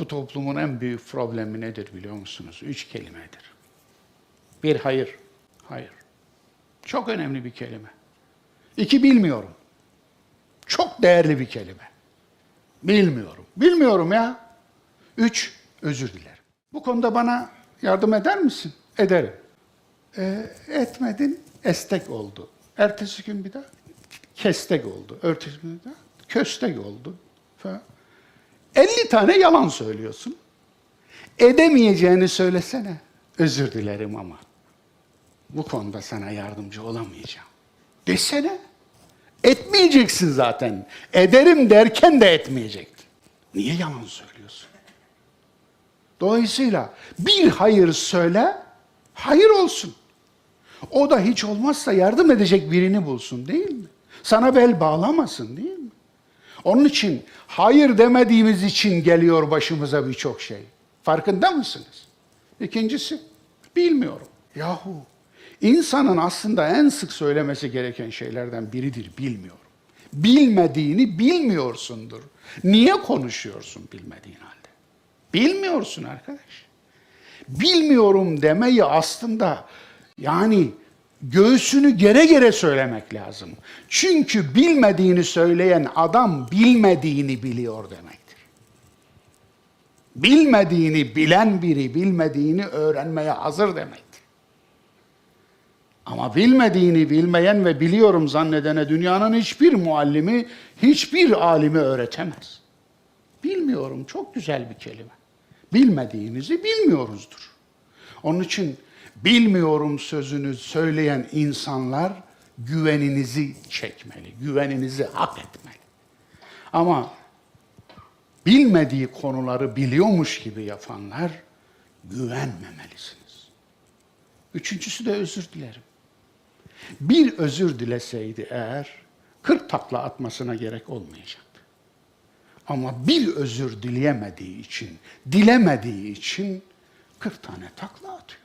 Bu toplumun en büyük problemi nedir biliyor musunuz? Üç kelimedir. Bir hayır. Hayır. Çok önemli bir kelime. İki bilmiyorum. Çok değerli bir kelime. Bilmiyorum. Bilmiyorum ya. Üç, özür dilerim. Bu konuda bana yardım eder misin? Ederim. Ee, etmedin, estek oldu. Ertesi gün bir daha kestek oldu. Ertesi gün bir daha köstek oldu. Falan. 50 tane yalan söylüyorsun. Edemeyeceğini söylesene. Özür dilerim ama bu konuda sana yardımcı olamayacağım. Desene. Etmeyeceksin zaten. Ederim derken de etmeyecektin. Niye yalan söylüyorsun? Dolayısıyla bir hayır söyle, hayır olsun. O da hiç olmazsa yardım edecek birini bulsun değil mi? Sana bel bağlamasın değil mi? Onun için hayır demediğimiz için geliyor başımıza birçok şey. Farkında mısınız? İkincisi, bilmiyorum. Yahu, insanın aslında en sık söylemesi gereken şeylerden biridir bilmiyorum. Bilmediğini bilmiyorsundur. Niye konuşuyorsun bilmediğin halde? Bilmiyorsun arkadaş. Bilmiyorum demeyi aslında yani göğsünü gere gere söylemek lazım. Çünkü bilmediğini söyleyen adam bilmediğini biliyor demektir. Bilmediğini bilen biri bilmediğini öğrenmeye hazır demektir. Ama bilmediğini bilmeyen ve biliyorum zannedene dünyanın hiçbir muallimi, hiçbir alimi öğretemez. Bilmiyorum çok güzel bir kelime. Bilmediğinizi bilmiyoruzdur. Onun için bilmiyorum sözünü söyleyen insanlar güveninizi çekmeli, güveninizi hak etmeli. Ama bilmediği konuları biliyormuş gibi yapanlar güvenmemelisiniz. Üçüncüsü de özür dilerim. Bir özür dileseydi eğer 40 takla atmasına gerek olmayacaktı. Ama bir özür dileyemediği için, dilemediği için 40 tane takla atıyor.